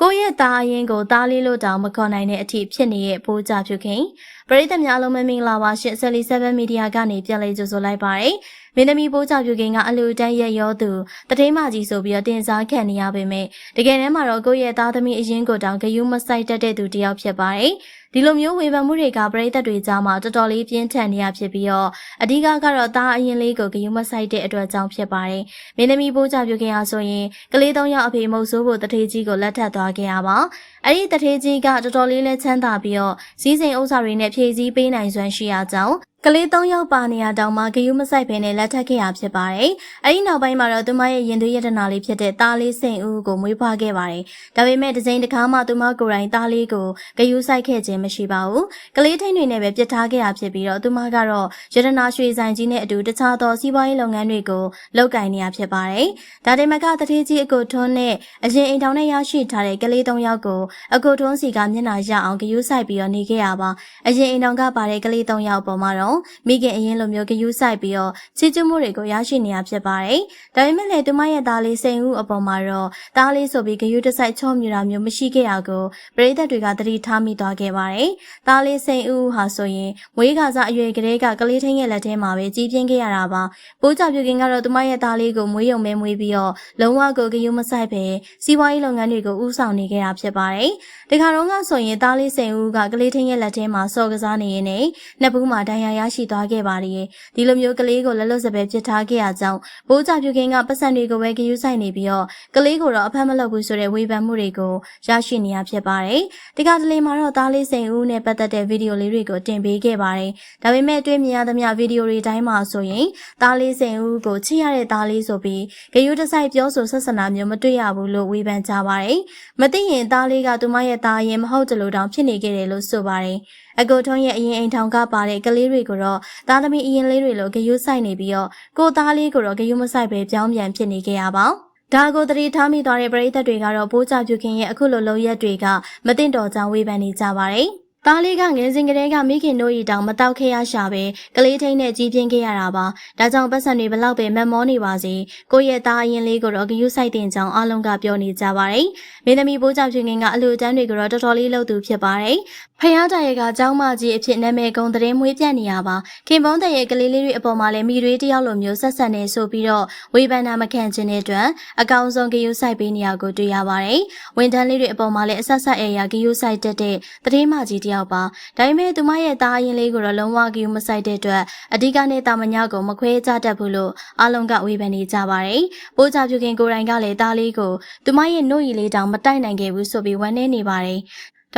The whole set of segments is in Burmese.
ကိုယ့်ရဲ့သားအရင်ကိုသားလေးလို့တောင်မခေါ်နိုင်တဲ့အထိဖြစ်နေတဲ့ပိုးကြပြုခင် ပရိသတ်များအလုံးမင်္ဂလာပါရှင်ဆယ်လီ7မီဒီယာကနေပြန်လည်ကြိုဆိုလိုက်ပါရယ်မင်းသမီးပိုးကြပြုခင်ကအလူတန်းရက်ရောသူတထိန်မကြီးဆိုပြီးတော့တင်စားခံနေရပေမဲ့တကယ်တမ်းမှာတော့ကိုယ့်ရဲ့သားသမီးအရင်ကိုတောင်ဂယုမဆိုင်တတ်တဲ့သူတစ်ယောက်ဖြစ်ပါတယ်ဒီလိုမျိုးဝေဖန်မှုတွေကပရိသတ်တွေကြားမှာတော်တော်လေးပြင်းထန်နေရဖြစ်ပြီးတော့အဓိကကတော့သားအရင်လေးကိုဂယုမဆိုင်တဲ့အတွက်ကြောင့်ဖြစ်ပါတယ်မင်းသမီးပိုးကြပြုခင်အားဆိုရင်ကလေးသုံးယောက်အဖေမုတ်ဆိုးဖို့တထေးကြီးကိုလက်ထပ်သွားခဲ့ရပါအဲ့ဒီတထေးကြီးကတော်တော်လေးလဲချမ်းသာပြီးတော့စည်းစိမ်ဥစ္စာတွေနဲ့ဖြည့်ဆည်းပေးနိုင်စွမ်းရှိရကြောင်း ကလေး၃ယောက်ပါနေရတောင်မှဂယုမဆိုင်ဖဲနဲ့လက်ထပ်ခဲ့ရဖြစ်ပါတယ်။အဲဒီနောက်ပိုင်းမှာတော့သူမရဲ့ရင်သွေးရတနာလေးဖြစ်တဲ့သားလေးစိန်ဦးကိုမွေးဖွားခဲ့ပါတယ်။ဒါပေမဲ့ဒီဇိမ်တစ်ခါမှသူမကိုယ်တိုင်သားလေးကိုဂယုဆိုင်ခဲ့ခြင်းမရှိပါဘူး။ကလေးထိန်တွေနဲ့ပဲပြစ်ထားခဲ့ရဖြစ်ပြီးတော့သူမကတော့ရတနာရွှေဆိုင်ကြီးနဲ့အတူတခြားသောစီးပွားရေးလုပ်ငန်းတွေကိုလုပ်ကိုင်နေရဖြစ်ပါတယ်။ဒါတင်မကတထေးကြီးအကိုထွန်းနဲ့အရင်အိမ်ထောင်နဲ့ရရှိထားတဲ့ကလေး၃ယောက်ကိုအကိုထွန်းစီကမျက်နှာရအောင်ဂယုဆိုင်ပြီးတော့နေခဲ့ရပါ။အရင်အိမ်ထောင်ကပါတဲ့ကလေး၃ယောက်ပေါ်မှာတော့မိခင်အရင်လိုမျိုးဂယုဆိုင်ပြီးတော့ချီးကျူးမှုတွေကိုရရှိနေရဖြစ်ပါတယ်။ဒါပေမဲ့လည်းသူမရဲ့သားလေးစိန်ဦးအပေါ်မှာတော့သားလေးဆိုပြီးဂယုတဆိုင်ချော့မြူတာမျိုးမရှိခဲ့ရကိုပရိသတ်တွေကသတိထားမိသွားခဲ့ပါတယ်။သားလေးစိန်ဦးဟာဆိုရင်မွေးကစားအရွယ်ကလေးကကလေးထင်းရဲ့လက်ထဲမှာပဲကြီးပြင်းခဲ့ရတာပါ။ပိုးကြပြုခင်ကတော့သူမရဲ့သားလေးကိုမွေးရုံပဲမွေးပြီးတော့လုံးဝကိုဂယုမဆိုင်ပဲစီးပွားရေးလုပ်ငန်းတွေကိုဦးဆောင်နေခဲ့တာဖြစ်ပါတယ်။ဒီခါတော့ကဆိုရင်သားလေးစိန်ဦးကကလေးထင်းရဲ့လက်ထဲမှာစော်ကစားနေရင်းနဲ့နှစ်ဘူးမှာဒဏ်ရာရရှိသွားခဲ့ပါတယ်။ဒီလိုမျိုးကလေးကိုလက်လွတ်စပယ်ပြစ်ထားခဲ့ရကြောင်းဘိုးကြပြုခင်ကပတ်စံတွေကိုပဲဂယုဆိုင်နေပြီးတော့ကလေးကိုတော့အဖက်မလုပ်ဘူးဆိုတဲ့ဝေဖန်မှုတွေကိုရရှိနေရဖြစ်ပါတယ်။ဒီကတလေမှာတော့သားလေးစိန်ဦးနဲ့ပတ်သက်တဲ့ဗီဒီယိုလေးတွေကိုတင်ပေးခဲ့ပါတယ်။ဒါပေမဲ့တွေ့မြင်ရသမျှဗီဒီယိုတွေတိုင်းမှာဆိုရင်သားလေးစိန်ဦးကိုချစ်ရတဲ့သားလေးဆိုပြီးဂယုတဆိုင်ပြောဆိုဆက်ဆံတာမျိုးမတွေ့ရဘူးလို့ဝေဖန်ကြပါတယ်။မသိရင်သားလေးကသူမရဲ့သားရင်မဟုတ်တယ်လို့တောင်ဖြစ်နေခဲ့တယ်လို့ဆိုပါတယ်။ အကိုထုံးရဲ့အရင်အိမ်ထောင်ကပါတဲ့ကလေးတွေကိုတော့သားသမီးအရင်လေးတွေလိုဂယုဆိုင်နေပြီးတော့ကိုသားလေးကိုတော့ဂယုမဆိုင်ပဲပြောင်းပြန်ဖြစ်နေခဲ့ရပါဒါကိုသတိထားမိသွားတဲ့ပရိသတ်တွေကတော့ပိုးကြပြုခင်ရဲ့အခုလိုလုံရက်တွေကမတင်တော်ကြောင်ဝေဖန်နေကြပါတယ်။သားလေးကငယ်စဉ်ကတည်းကမိခင်တို့ရီတောင်မတောက်ခဲ့ရရှာပဲကလေးထိန်နဲ့ကြီးပြင်းခဲ့ရတာပါဒါကြောင့်ပတ်စံတွေဘလောက်ပဲမက်မောနေပါစေကိုယ့်ရဲ့သားအရင်လေးကိုတော့ဂယုဆိုင်တင်ကြောင်းအားလုံးကပြောနေကြပါတယ်မင်းသမီးဘိုးကြောင့်ချင်းငကအလူတန်းတွေကိုတော့တော်တော်လေးလှုပ်သူဖြစ်ပါတယ်ဖယားတိုင်ကကျောင်းမကြီးအဖြစ်နာမည်ကုံသတင်းမွေးပြန့်နေရပါခင်ပွန်းတဲ့ရဲ့ကလေးလေးတွေအပေါ်မှာလည်းမိတွေတယောက်လိုမျိုးဆက်ဆက်နေဆိုပြီးတော့ဝေဖန်တာမခံခြင်းတဲ့အတွက်အကောင်ဆုံးဂယုဆိုင်ပေးနေရကိုတွေ့ရပါတယ်ဝန်ထမ်းလေးတွေအပေါ်မှာလည်းအဆက်ဆက်အရာဂယုဆိုင်တက်တဲ့သတင်းမကြီးတယောက်ပါဒါပေမဲ့သူမရဲ့သားရင်လေးကိုတော့လုံးဝဂယုမဆိုင်တဲ့အတွက်အဓိကနဲ့တာမညကိုမခွဲကြတတ်ဘူးလို့အလုံးကဝေဖန်နေကြပါတယ်ပိုးချပြုခင်ကိုယ်တိုင်ကလည်းသားလေးကိုသူမရဲ့နှုတ်ရည်လေးတောင်မတိုက်နိုင်ခဲ့ဘူးဆိုပြီးဝမ်းနည်းနေပါတယ်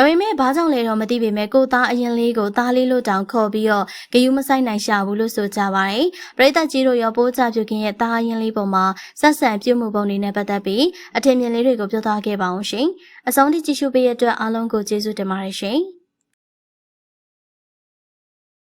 ဒါပေမဲ့ဘာကြောင့်လဲတော့မသိပေမဲ့ကိုသားအရင်လေးကိုသားလေးလို့တောင်ခေါ်ပြီးတော့ဂယုမဆိုင်နိုင်ရှာဘူးလို့ဆိုကြပါတယ်။ပရိသတ်ကြီးတို့ရောပိုးချပြုခင်ရဲ့သားအရင်လေးပုံမှာဆက်ဆံပြုမှုပုံတွေနဲ့ပတ်သက်ပြီးအထင်မြင်လေးတွေကိုပြောသားခဲ့ပါအောင်ရှင်။အဆုံးထိကြည့်ရှုပေးရတဲ့အတွက်အားလုံးကိုကျေးဇူးတင်ပါတယ်ရှင်။